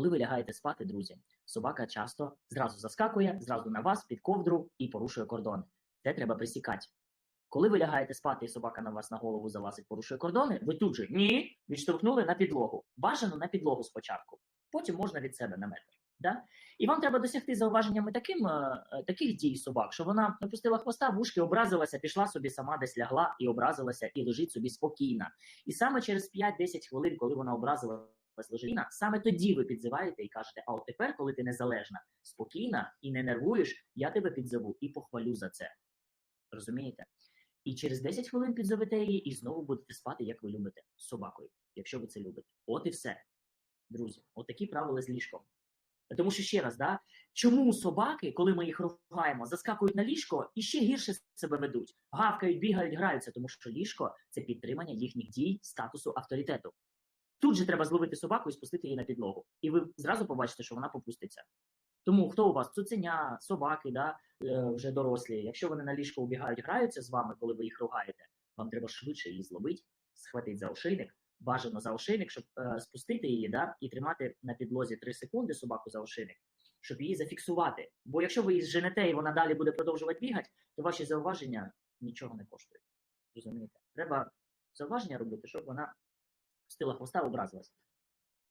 Коли ви лягаєте спати, друзі, собака часто зразу заскакує, зразу на вас під ковдру і порушує кордони. Це треба присікати. Коли ви лягаєте спати, і собака на вас на голову залазить, порушує кордони, ви тут же ні, відштовхнули на підлогу. Бажано на підлогу спочатку. Потім можна від себе на метр. Да? І вам треба досягти зауваженнями таким, е, е, таких дій собак, що вона опустила хвоста, вушки, образилася, пішла собі сама десь лягла і образилася, і лежить собі спокійно. І саме через 5-10 хвилин, коли вона образилася, лежить, саме тоді ви підзиваєте і кажете: а от тепер, коли ти незалежна, спокійна і не нервуєш, я тебе підзову і похвалю за це. Розумієте? І через 10 хвилин підзовете її і знову будете спати, як ви любите, з собакою, якщо ви це любите. От і все. Друзі, от такі правила з ліжком. Тому що ще раз, да, чому собаки, коли ми їх ругаємо, заскакують на ліжко і ще гірше себе ведуть, гавкають, бігають, граються, тому що ліжко це підтримання їхніх дій, статусу, авторитету. Тут же треба зловити собаку і спустити її на підлогу. І ви зразу побачите, що вона попуститься. Тому хто у вас цуценя, собаки, да, е, вже дорослі, якщо вони на ліжко убігають, граються з вами, коли ви їх ругаєте, вам треба швидше її зловити, схватити за ошейник, бажано за ошейник, щоб е, спустити її да, і тримати на підлозі 3 секунди собаку за ошейник, щоб її зафіксувати. Бо якщо ви її зженете і вона далі буде продовжувати бігати, то ваші зауваження нічого не коштують. Розумієте? Треба зауваження робити, щоб вона пустила хвоста, образилась.